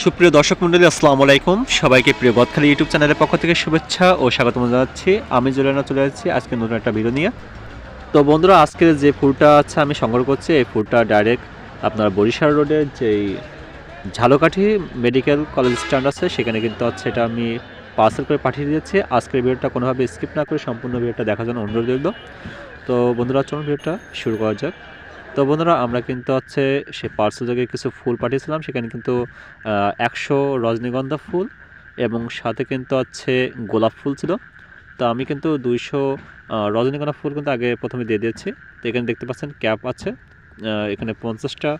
সুপ্রিয় দর্শক মন্ডলী আসসালামু আলাইকুম। সবাইকে প্রিয় গদখালি ইউটিউব চ্যানেলের পক্ষ থেকে শুভেচ্ছা ও স্বাগতম জানাচ্ছি। আমি জুলেনা চলে যাচ্ছি আজকে নতুন একটা ভিডিও নিয়ে। তো বন্ধুরা, আজকের যে ফুলটা আছে, আমি সংগ্রহ করছি। এই ফুলটা ডাইরেক্ট আপনার বরিশাল রোডের যেই ঝালকাঠি মেডিকেল কলেজ স্ট্যান্ড আছে, সেখানে কিন্তু হচ্ছে এটা আমি পার্সেল করে পাঠিয়ে দিয়েছি। আজকের ভিডিওটা কোনোভাবে স্কিপ না করে সম্পূর্ণ ভিডিওটা দেখার জন্য অনুরোধ রইল। তো বন্ধুরা, চলুন ভিডিওটা শুরু করা যাক। তো বন্ধুরা, আমরা কিন্তু হচ্ছে সে পার্সেল যোগে কিছু ফুল পাঠিয়েছিলাম। সেখানে কিন্তু একশো রজনীগন্ধা ফুল এবং সাথে কিন্তু হচ্ছে গোলাপ ফুল ছিল। তো আমি কিন্তু দুইশো রজনীগন্ধা ফুল কিন্তু আগে প্রথমে দিয়ে দিয়েছি। তো এখানে দেখতে পাচ্ছেন ক্যাপ আছে এখানে পঞ্চাশটা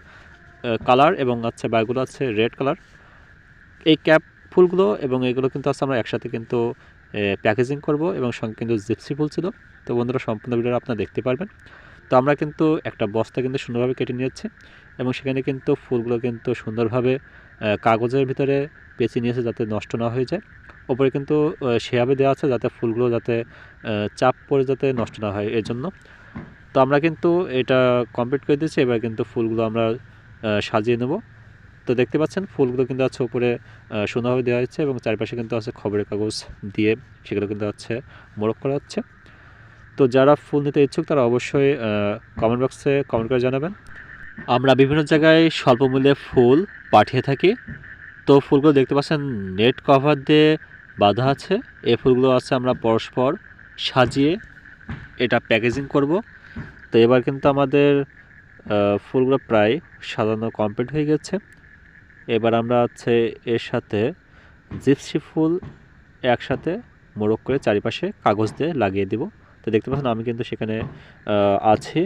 কালার এবং আছে বাইগুলো আছে রেড কালার। এই ক্যাপ ফুলগুলো এবং এগুলো কিন্তু আছে আমরা একসাথে কিন্তু প্যাকেজিং করব এবং সঙ্গে কিন্তু জিপসি ফুল ছিল। তো বন্ধুরা, সম্পূর্ণ ভিডিও আপনারা দেখতে পারবেন। তো আমরা কিন্তু একটা বস্তা কিন্তু সুন্দরভাবে কেটে নিয়েছি এবং সেখানে কিন্তু ফুলগুলো কিন্তু সুন্দরভাবে কাগজের ভিতরে পেঁচে নিয়েছে যাতে নষ্ট না হয়ে যায়। ওপরে কিন্তু সেভাবে দেওয়া আছে যাতে ফুলগুলো যাতে চাপ পড়ে যাতে নষ্ট না হয় এর জন্য তো আমরা কিন্তু এটা কমপ্লিট করে দিয়েছি, এবার কিন্তু ফুলগুলো আমরা সাজিয়ে নেব। তো দেখতে পাচ্ছেন, ফুলগুলো কিন্তু আছে উপরে সুন্দরভাবে দেওয়া হচ্ছে এবং চারপাশে কিন্তু আছে খবরের কাগজ দিয়ে সেগুলো কিন্তু হচ্ছে মোড়ক করা হচ্ছে। তো যারা ফুল নিতে ইচ্ছুক, তারা অবশ্যই কমেন্ট বক্সে কমেন্ট করে জানাবেন। আমরা বিভিন্ন জায়গায় স্বল্প মূল্যে ফুল পাঠিয়ে থাকি। তো ফুলগুলো দেখতে পাচ্ছেন, নেট কভার দিয়ে বাঁধা আছে। এই ফুলগুলো আছে আমরা পরস্পর সাজিয়ে এটা প্যাকেজিং করব। তো এবার কিন্তু আমাদের ফুলগুলো প্রায় সাজানো কমপ্লিট হয়ে গেছে। এবার আমরা হচ্ছে এর সাথে জিপসি ফুল একসাথে মোড়ক করে চারিপাশে কাগজ দিয়ে লাগিয়ে দিব। তো দেখতে পাচ্ছেন আমি কিন্তু সেখানে আছি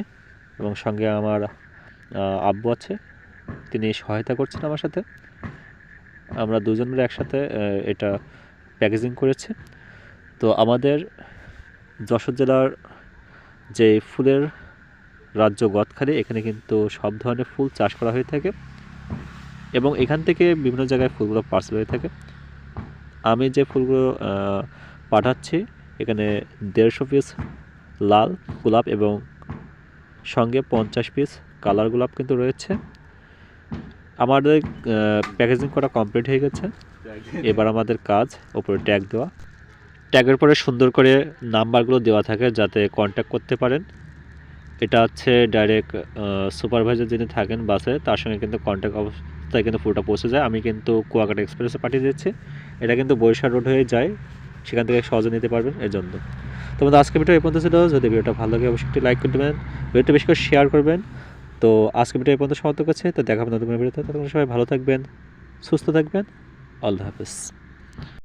এবং সঙ্গে আমার আব্বু আছে। তিনি সহায়তা করছেন আমার সাথে। আমরা দুজন মিলে একসাথে এটা প্যাকেজিং করেছি। তো আমাদের যশোর জেলার যে ফুলের রাজ্য গদখালি, এখানে কিন্তু সব ধরনের ফুল চাষ করা হয়ে থাকে এবং এখান থেকে বিভিন্ন জায়গায় ফুলগুলো পার্সেল হয়ে থাকে। আমি যে ফুলগুলো পাঠাচ্ছি এখানে দেড়শো পিস লাল গোলাপ এবং সঙ্গে পঞ্চাশ পিস কালার গোলাপ কিন্তু রয়েছে। আমাদের প্যাকেজিং করা কমপ্লিট হয়ে গেছে। এবার আমাদের কাজ, ওপরে ট্যাগ দেওয়া। ট্যাগের পরে সুন্দর করে নাম্বারগুলো দেওয়া থাকে যাতে কন্ট্যাক্ট করতে পারেন। এটা হচ্ছে ডাইরেক্ট সুপারভাইজার যিনি থাকেন বাসে, তার সঙ্গে কিন্তু কন্ট্যাক্ট অবস্থায় কিন্তু ফুলটা পৌঁছে যায়। আমি কিন্তু কুয়াকাটা এক্সপ্রেসে পাঠিয়ে দিচ্ছি এটা কিন্তু বরিশাল রোড হয়ে যায়। সেখান থেকে সহজে নিতে পারবেন এর জন্য। তো আমাদের আজকে ভিডিও এই পর্যন্ত ছিল। যদি ভিডিওটা ভালো লাগে, অবশ্যই একটি লাইক করে দেবেন। ভিডিওটা বেশি করে শেয়ার করবেন। তো আজকে ভিডিও এই পর্যন্ত সমাপ্ত করছে। তো দেখা হবে নতুন ভিডিওতে। ততক্ষণ সবাই ভালো থাকবেন, সুস্থ থাকবেন। আল্লাহ হাফেজ।